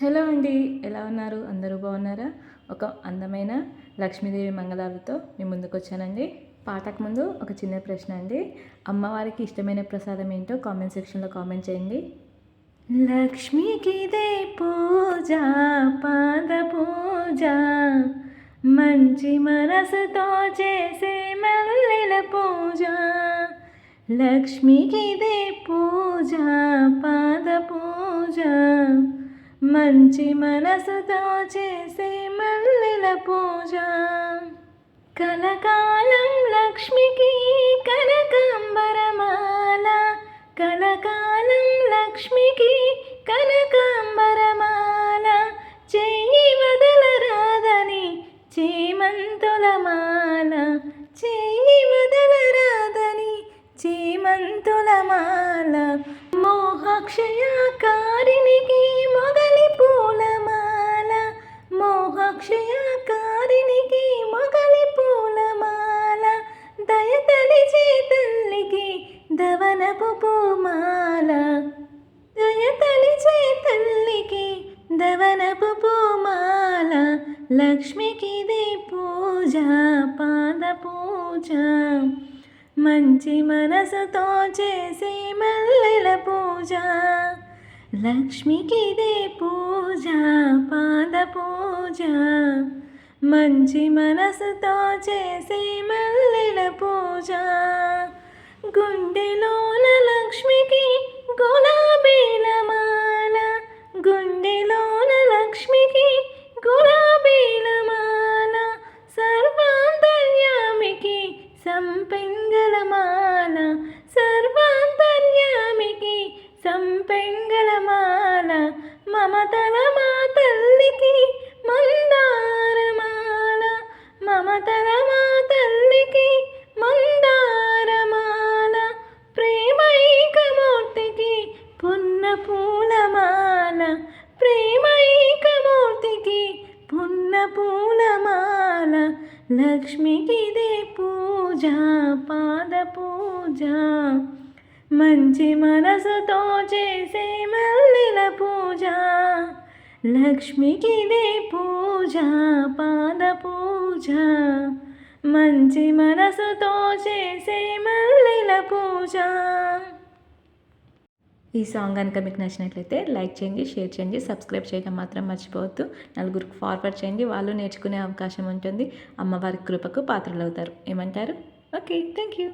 Hello అండి ఎలా ఉన్నారు? అందరూ బాగున్నారా? ఒక అందమైన లక్ష్మీదేవి మంగళాలతో మీ ముందుకు వచ్చానండి పాటకు ముందు ఒక చిన్న ప్రశ్న అండి. అమ్మవారికి ఇష్టమైన ప్రసాదం ఏంటో కామెంట్ సెక్షన్లో కామెంట్ చేయండి. లక్ష్మికి దే పూజ పాద పూజ. మంచి మనసుతో చేసే మల్లెల పూజ. లక్ష్మికి దే పూజ పా పూజ మంచి మనసుతో చేసే మల్లెల పూజ. కలకాలం లక్ష్మికి కనకాంబరమాల. కలకాలం లక్ష్మికి కనకాంబరమాల. చెయ్యి వదలరాదని చేమంతుల మాల. చెయ్యి వదలరాదని చేమంతుల మాల. మోహక్షయకారినికి మొగలి దవనపు పూమాల దయతలిచే తల్లికి దవనపు పూమాల లక్ష్మికి దే పూజ పాద పూజ. మంచి మనసుతో చేసే మల్లెల పూజ. లక్ష్మికి దే పూజ పాద పూజ. మంచి మనసుతో చేసే మల్లెల పూజ. పున్న పూలమాల ప్రేమైకమూర్తికి పున్న పూలమాల. లక్ష్మికిదే పూజ పాద పూజ. మంచి మనసుతో చేసే మల్లెల పూజ. లక్ష్మికిదే పూజ పాద పూజ. మంచి మనసుతో చేసే మల్లెల పూజ. ఈ సాంగ్ కనుక మీకు నచ్చినట్లయితే లైక్ చేయండి షేర్ చేయండి సబ్స్క్రైబ్ చేయడం మాత్రం మర్చిపోవద్దు. నలుగురికి ఫార్వర్డ్ చేయండి వాళ్ళు నేర్చుకునే అవకాశం ఉంటుంది. అమ్మవారి కృపకు పాత్రలు అవుతారు ఏమంటారు? Okay thank you